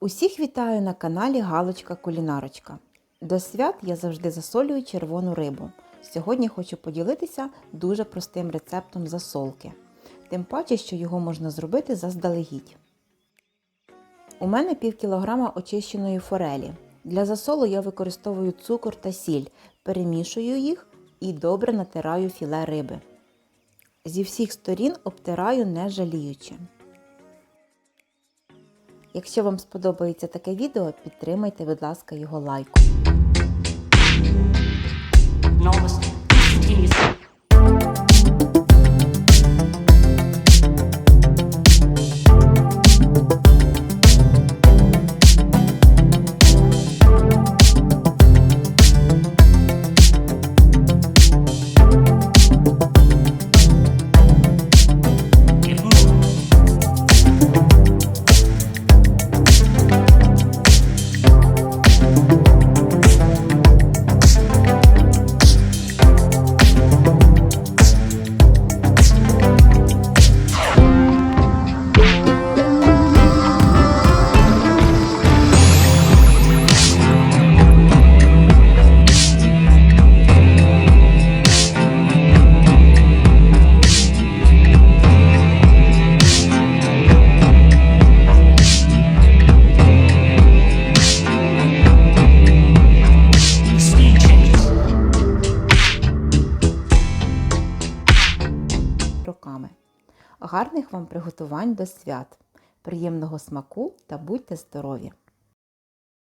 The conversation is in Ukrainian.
Усіх вітаю на каналі Галочка Кулінарочка. До свят я завжди засолюю червону рибу. Сьогодні хочу поділитися дуже простим рецептом засолки. Тим паче, що його можна зробити заздалегідь. У мене пів кілограма очищеної форелі. Для засолу я використовую цукор та сіль, перемішую їх і добре натираю філе риби. Зі всіх сторін обтираю не жаліючи. Якщо вам сподобається таке відео, підтримайте, будь ласка, його лайком. Гарних вам приготувань до свят, приємного смаку та будьте здорові!